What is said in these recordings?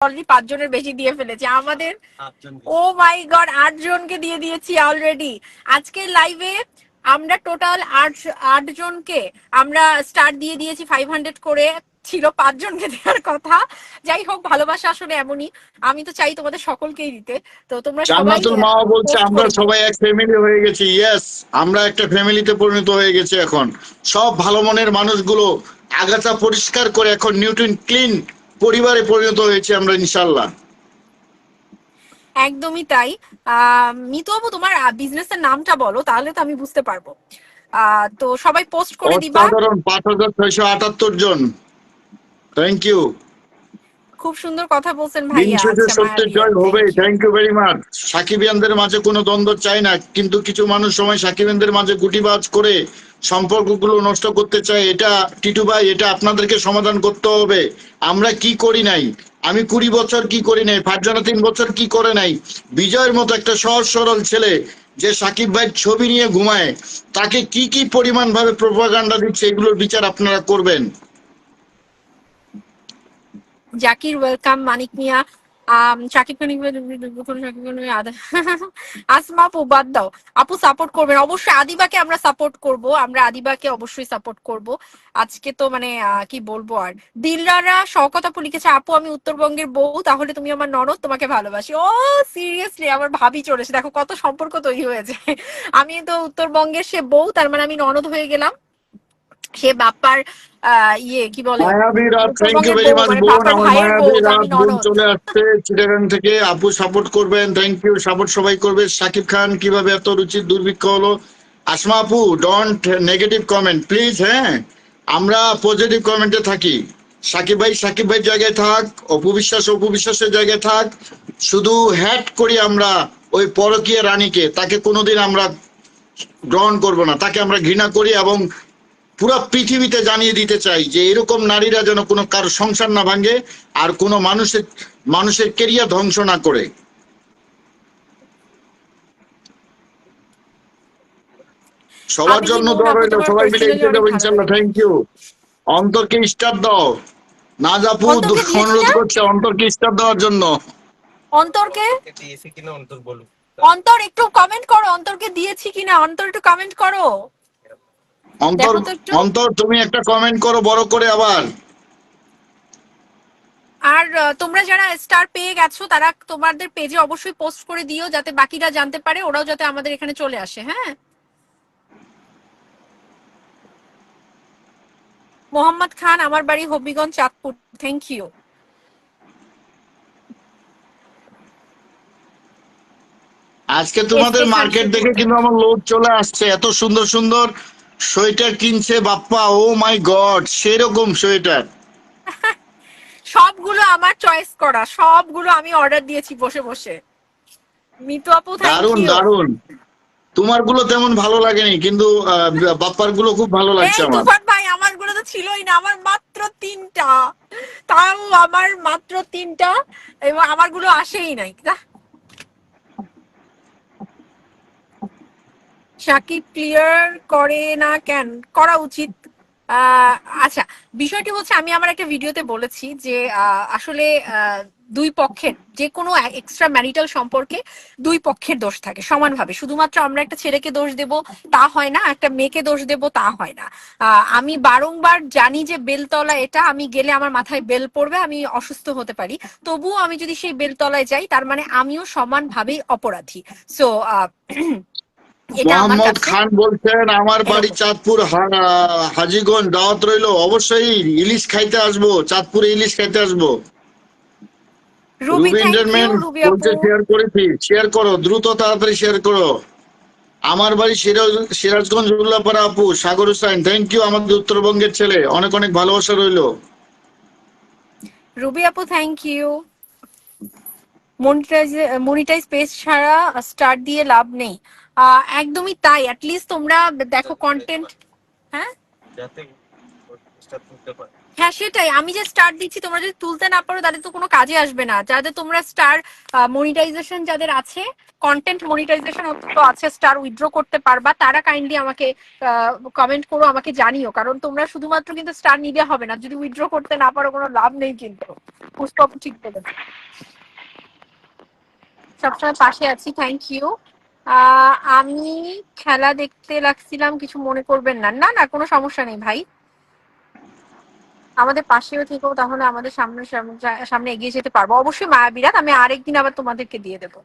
Already পাঁচজনের বেশি দিয়ে ফেলেছি। আমাদের ও মাই গড আট জনকে দিয়ে দিয়েছি অলরেডি আজকের লাইভে আমরা টোটাল আট আট জনকে আমরা স্টার দিয়ে দিয়েছি ফাইভ হান্ড্রেড করে। ছিল পাঁচজনকে দেওয়ার কথা। যাই হোক ভালোবাসা আসলে এমনই। আমি তো চাই তোমাদের সকলকেই দিতে। তো তোমরা সবাই জান্নাতুল মাও বলছে আমরা সবাই এক ফ্যামিলি হয়ে গেছি। ইয়েস আমরা একটা ফ্যামিলিতে পরিণত হয়ে গেছি এখন। সব ভালো মনের মানুষগুলো আগাছা পরিষ্কার করে এখন নিউটন ক্লিন পরিবারে পরিণত হয়েছে আমরা ইনশাল্লাহ একদমই তাই। মিতু বাবু তোমার বিজনেসের নামটা বলো তাহলে তো আমি বুঝতে পারব। তো সবাই পোস্ট করে দিবা। পাঁচ হাজার ছয়শো আটাত্তর জন। থ্যাংক ইউ খুব সুন্দর কথা বলছেন ভাইয়া আচ্ছা, সত্যের জয় হবে থ্যাংক ইউ ভেরি মাচ সাকিবিয়ানদের মাঝে কোনো দ্বন্দ্ব চাই না কিন্তু কিছু মানুষ সময় সাকিবিয়ানদের মাঝে গুটিবাজ করে সম্পর্কগুলো নষ্ট করতে চায় এটা টিটু ভাই এটা আপনাদেরকে সমাধান করতে হবে। আমরা কি করি নাই? আমি কুড়ি বছর কি করি নাই? ফারজানা তিন বছর কি করে নাই? বিজয়ের মতো একটা সহজ সরল ছেলে যে সাকিব ভাইয়ের ছবি নিয়ে ঘুমায় তাকে কি কি পরিমাণ ভাবে প্রোপাগান্ডা দিচ্ছে এগুলোর বিচার আপনারা করবেন। জাকির ওয়েলকাম মানিক মিয়া আপু বাদ দাও আপু সাপোর্ট করবেন অবশ্যই আদিবাকে আমরা সাপোর্ট আমরা আদিবাকে অবশ্যই সাপোর্ট আজকে তো মানে কি বলব আর দিলরারা আপু আমি উত্তরবঙ্গের বউ তাহলে তুমি আমার ননদ তোমাকে ভালোবাসি ও সিরিয়াসলি আমার ভাবি চলেছে দেখো কত সম্পর্ক তৈরি হয়েছে আমি তো উত্তরবঙ্গের সে বউ তার মানে আমি ননদ হয়ে গেলাম সে বাপ্পার ইয়ে কি বলে? থ্যাংক ইউ ভেরি মাচ বোন আমার ভাইয়ের বউ, মায়াবী রাত আমি বোন চলে আসছে চিটাগাং থেকে আপু সাপোর্ট করবেন থ্যাংক ইউ সাপোর্ট সবাই করবে সাকিব খান কীভাবে এত রুচির দুর্ভিক্ষ হলো? আসমা আপু ডোন্ট নেগেটিভ কমেন্ট প্লিজ হ্যাঁ? আমরা পজিটিভ কমেন্টে থাকি। সাকিব ভাই সাকিব ভাই জায়গায় থাক অপু বিশ্বাস অপু বিশ্বাসের জায়গায় থাক। শুধু হ্যাট করি আমরা ওই পরকীয় রানীকে তাকে কোনোদিন আমরা গ্রহণ করব না। তাকে আমরা ঘৃণা করি এবং পুরো পৃথিবীতে জানিয়ে দিতে চাই যে এরকম নারীরা যেন কোনো কারও সংসার না ভাঙে আর কোনো মানুষের মানুষের কেরিয়ার ধ্বংস না করে। সবার জন্য দোয়া রইল সবাই মিলে এগিয়ে যাব ইনশাল্লাহ থ্যাংক ইউ অন্তরকে স্টার দাও। নাজাপু অন্তরকে দিয়েছি অনুরোধ করছে অন্তরকে স্টার দেওয়ার জন্য। অন্তরকে? অন্তর অন্তর একটু কমেন্ট করো অন্তরকে দিয়েছি কিনা? অন্তর একটু কমেন্ট করো। অন্তর। অন্তর তুমি একটা কমেন্ট করো বড় করে আবার। আর তোমরা যারা স্টার পেয়ে গেছো তারা তোমাদের পেজে অবশ্যই পোস্ট করে দিও যাতে বাকিরা জানতে পারে ওরাও যাতে আমাদের এখানে চলে আসে হ্যাঁ? মোহাম্মদ খান আমার বাড়ি হবিগঞ্জ চাঁদপুর। থ্যাংক ইউ আজকে তোমাদের মার্কেট দেখে কিন্তু আমার লোড চলে আসছে এত সুন্দর সুন্দর। সোয়েটার কিনছে বাপ্পা ও মাই গড সেরকম সোয়েটার। সবগুলো আমার চয়েস করা সবগুলো আমি অর্ডার দিয়েছি বসে বসে। মিতু আপু দারুণ দারুণ তোমারগুলো তেমন ভালো লাগেনি কিন্তু বাপ্পারগুলো খুব ভালো লাগছে আমার। তুফান ভাই আমারগুলো তো ছিলই না আমার মাত্র তিনটা। তাও আমার মাত্র তিনটা এবং আমারগুলো আসেই নাই। সাকিব ক্লিয়ার করে না কেন? করা উচিত। আহ, আচ্ছা বিষয়টি হচ্ছে আমি আমার একটা ভিডিওতে বলেছি যে আহ, আসলে আহ, দুই পক্ষের যে কোনো এক্সট্রা ম্যারিটাল সম্পর্কে দুই পক্ষের দোষ থাকে সমানভাবে। শুধুমাত্র আমরা একটা ছেলেকে দোষ দেব তা হয় না একটা মেয়েকে দোষ দেব তা হয় না। আহ, আমি বারংবার জানি যে বেলতলা এটা আমি গেলে আমার মাথায় বেল পড়বে আমি অসুস্থ হতে পারি। তবুও আমি যদি সেই বেলতলায় যাই তার মানে আমিও সমানভাবেই অপরাধী। সো আমার মোহাম্মদ খান বলছেন আমার বাড়ি চাঁদপুর হাজীগঞ্জ দাওয়াত রইল। অবশ্যই ইলিশ খাইতে আসব চাঁদপুরে ইলিশ খাইতে আসব। শেয়ার করেছি শেয়ার করো দ্রুত তাড়াতাড়ি শেয়ার করো। আমার বাড়ি সিরাজ সিরাজগঞ্জ উল্লাপাড়া আপু সাগর হুসাইন থ্যাংক ইউ আমাদের উত্তরবঙ্গের ছেলে। অনেক অনেক ভালোবাসা রইল। রুবি আপু thank you monetize monetize page ছাড়া স্টার্ট দিয়ে লাভ নেই। একদমই তাই। অ্যাটলিস্ট তোমরা দেখো কন্টেন্ট হ্যাঁ? হ্যাঁ সেটাই। আমি যে স্টার দিচ্ছি। তোমরা যদি তুলতে না পারো তাহলে তো কোনো কাজে আসবে না। যাদের তোমরা স্টার মনিটাইজেশন যাদের আছে কন্টেন্ট মনিটাইজেশন তো আছে স্টার উইথড্র করতে পারবা। তারা কাইন্ডলি আমাকে কমেন্ট করো আমাকে জানিও। কারণ তোমরা শুধুমাত্র কিন্তু স্টার নিলে হবে না। যদি উইথড্র করতে না পারো কোনো লাভ নেই কিন্তু। পুষ্পক ঠিক বলেছে। সবসময় পাশে আছি। থ্যাংক ইউ আমি খেলা দেখতে লাগছিলাম, কিছু মনে করবেন না। না না, কোনো সমস্যা নেই ভাই। আমাদের পাশেও থেকেও তাহলে আমাদের সামনে সামনে- এগিয়ে যেতে পারব। অবশ্যই মায়াবিরাত আমি আরেকদিন আবার তোমাদেরকে দিয়ে দেবো।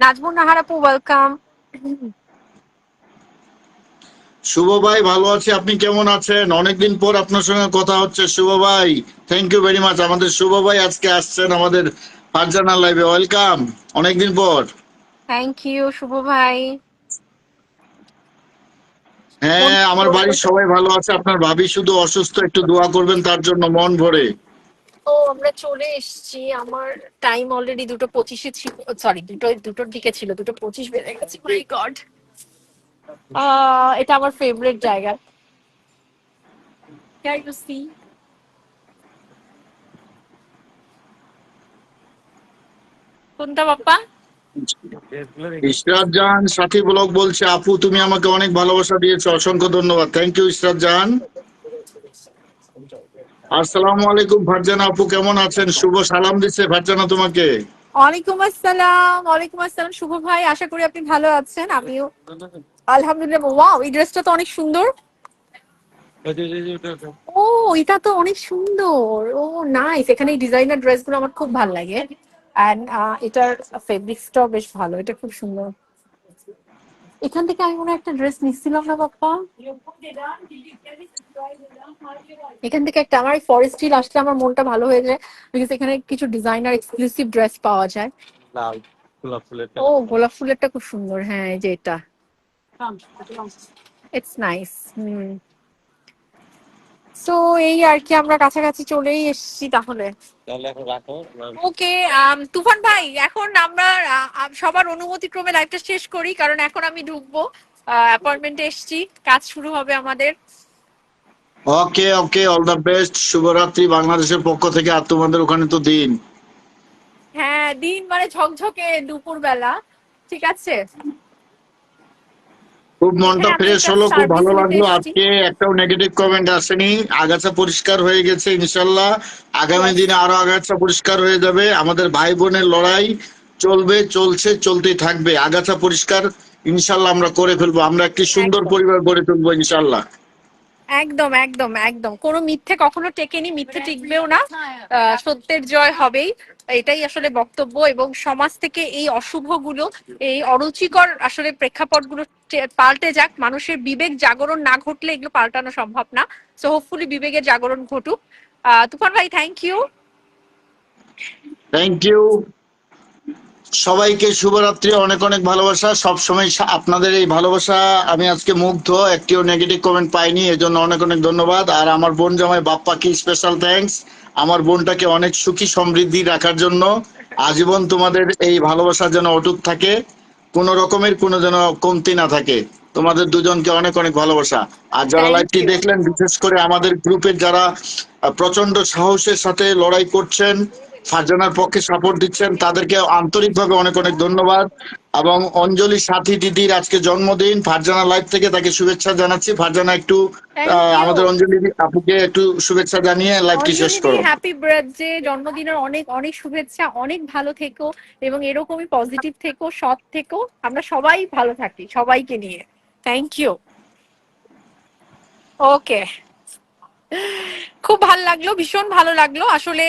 নাজমুন নাহার আপু ওয়েলকাম শুভ ভাই, ভালো আছি। আপনি কেমন আছেন? অনেকদিন পর আপনার সঙ্গে কথা হচ্ছে। শুভ ভাই থ্যাংক ইউ ভেরি মাচ আমাদের শুভ ভাই আজকে আসছেন আমাদের ফারজানা লাইভে ওয়েলকাম অনেকদিন পর। থ্যাংক ইউ শুভ ভাই। হ্যাঁ আমার বাড়ির সবাই ভালো আছে আপনার ভাবি শুধু অসুস্থ একটু দোয়া করবেন তার জন্য মন ভরে। ও আমরা চলে এসেছি আমার টাইম অলরেডি দুটো পঁচিশে ছিল সরি দুটো দুটোর দিকে ছিল দুটো পঁচিশ বেড়ে গেছে মাই গড এটা আমার ফেভারিট জায়গা। Here you see. কোনটা বাপ্পা? ইশরাত জাহান সাথী ব্লগ বলছে আপু তুমি আমাকে অনেক ভালোবাসা দিয়েছ অসংখ্য ধন্যবাদ। থ্যাংক ইউ ইশরাত জাহান আসসালামু আলাইকুম ফারজানা আপু কেমন আছেন? শুভ সালাম দিচ্ছে ফারজানা তোমাকে। ওয়ালাইকুম আসসালাম ওয়ালাইকুম আসসালাম শুভ ভাই আশা করি আপনি ভালো আছেন আমিও আলহামদুলিল্লাহ ওয়াও এই ড্রেসটা তো অনেক সুন্দর। ও এটা তো অনেক সুন্দর ও নাইস এখানে এই ডিজাইনার ড্রেসগুলো আমার খুব ভালো লাগে। অ্যান্ড এটার ফেব্রিক্সটাও বেশ ভালো এটা খুব সুন্দর। এখান থেকে আমি মনে হয় একটা ড্রেস নিচ্ছিলাম না বাপ্পা? এখান থেকে একটা আমার ফরেস্ট হিল আসলে আমার মনটা ভালো হয়ে যায় বিকজ এখানে কিছু ডিজাইনার এক্সক্লুসিভ ড্রেস পাওয়া যায়। গোলাপ ফুলের ও গোলাপ ফুলেরটা খুব সুন্দর হ্যাঁ এই যে এটা। It's nice hmm. তো এই আর কি আমরা কাছাকাছি চলেই এসেছি তাহলে। ওকে তুফান ভাই এখন আমরা সবার অনুমতি ক্রমে লাইভটা শেষ করি কারণ এখন আমি ঢুকবো অ্যাপয়েন্টমেন্টে এসেছি কাজ শুরু হবে আমাদের। Okay okay all the best শুভরাত্রি বাংলাদেশের পক্ষ থেকে আর তোমাদের ওখানে তো দিন। হ্যাঁ দিন মানে ঝকঝকে দুপুর বেলা ঠিক আছে? খুব মনটা হ্যাঁ, ফ্রেশ হলো খুব ভালো লাগল। আজকে একটাও নেগেটিভ কমেন্ট আসেনি। আগাছা পরিষ্কার হয়ে গেছে ইনশাল্লাহ। আগামী দিনে আরও আগাছা পরিষ্কার হয়ে যাবে। আমাদের ভাই বোনের লড়াই চলবে চলছে চলতেই থাকবে। আগাছা পরিষ্কার ইনশাল্লাহ আমরা করে ফেলব। আমরা একটি সুন্দর পরিবার গড়ে তুলবো ইনশাল্লাহ। একদম একদম একদম। কোনো মিথ্যে কখনো টেকেনি মিথ্যে টিকবেও না। সত্যের জয় হবেই। এটাই আসলে বক্তব্য এবং সমাজ থেকে এই অশুভগুলো এই অরুচিকর আসলে প্রেক্ষাপটগুলো পাল্টে যাক। মানুষের বিবেক জাগরণ না ঘটলে এগুলো পাল্টানো সম্ভব না। সো হোপফুলি বিবেকের জাগরণ ঘটুক। আহ, তুফান ভাই থ্যাংক ইউ থ্যাংক ইউ সবাইকে শুভরাত্রি অনেক অনেক ভালোবাসা। সব সময় আপনাদের এই ভালোবাসা আমি আজকে মুগ্ধ একটিও নেগেটিভ কমেন্ট পাইনি এজন্য অনেক অনেক ধন্যবাদ। আর আমার বোন জামাই বাপ্পাকে স্পেশাল থ্যাঙ্কস আমার বোনটাকে অনেক সুখী সমৃদ্ধি রাখার জন্য আজীবন তোমাদের এই ভালোবাসা যেন অটুট থাকে কোন রকমের কোনো যেন কমতি না থাকে। তোমাদের দুজনকে অনেক অনেক ভালোবাসা। আর যারা লাইভটি দেখলেন বিশেষ করে আমাদের গ্রুপের যারা প্রচণ্ড সাহসের সাথে লড়াই করছেন ফারজানার পক্ষে সাপোর্ট দিচ্ছেন। তাদেরকে আন্তরিকভাবে অনেক অনেক ধন্যবাদ। এবং অঞ্জলি সাথী দিদির আজকে জন্মদিন। ফারজানা লাইভ থেকে তাকে শুভেচ্ছা জানাচ্ছি। ফারজানা একটু. আমাদের অঞ্জলি আপুকে একটু শুভেচ্ছা জানিয়ে লাইভটি শেষ করো। হ্যাপি বার্থডে জন্মদিনের অনেক অনেক শুভেচ্ছা অনেক ভালো থেকো এবং এরকমই পজিটিভ থেকো সৎ থেকো। আমরা সবাই ভালো থাকি সবাইকে নিয়ে। থ্যাংক ইউ ওকে খুব ভালো লাগল, ভীষণ ভালো লাগল। আসলে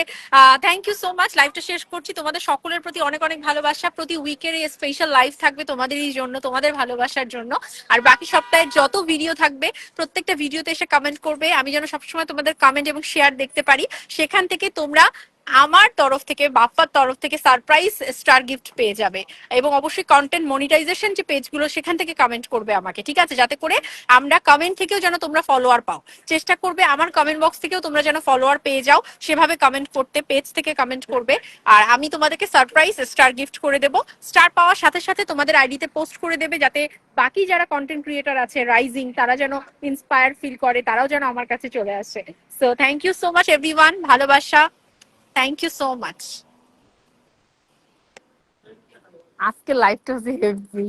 থ্যাংক ইউ সো মাচ লাইভটা শেষ করছি। তোমাদের সকলের প্রতি অনেক অনেক ভালোবাসা। প্রতি উইকের এই স্পেশাল লাইভ থাকবে তোমাদেরই জন্য, তোমাদের ভালোবাসার জন্য। আর বাকি সপ্তাহের যত ভিডিও থাকবে, প্রত্যেকটা ভিডিওতে এসে কমেন্ট করবে। আমি যেন সবসময় তোমাদের কমেন্ট এবং শেয়ার দেখতে পারি। সেখান থেকে তোমরা আমার তরফ থেকে, বাপ্পার তরফ থেকে সারপ্রাইজ স্টার গিফট পেয়ে যাবে। এবং অবশ্যই কন্টেন্ট মনিটাইজেশন যে পেজগুলো সেখান থেকে কমেন্ট করবে আমাকে, ঠিক আছে? যাতে করে আমরা কমেন্ট থেকেও যেন তোমরা ফলোয়ার পাও। চেষ্টা করবে আমার কমেন্ট বক্স থেকেও তোমরা যেন ফলোয়ার পেয়ে যাও। সেভাবে কমেন্ট করতে পেজ থেকে কমেন্ট করবে। আর আমি তোমাদেরকে সারপ্রাইজ স্টার গিফট করে দেব। স্টার পাওয়ার সাথে সাথে তোমাদের আইডিতে পোস্ট করে দেবে, যাতে বাকি যারা কন্টেন্ট ক্রিয়েটর আছে রাইজিং তারা যেন ইন্সপায়ার ফিল করে, তারাও যেন আমার কাছে চলে আসে। So thank you so much everyone ভালোবাসা। থ্যাংক ইউ সো মাচ আজকে লাইভটা হেভি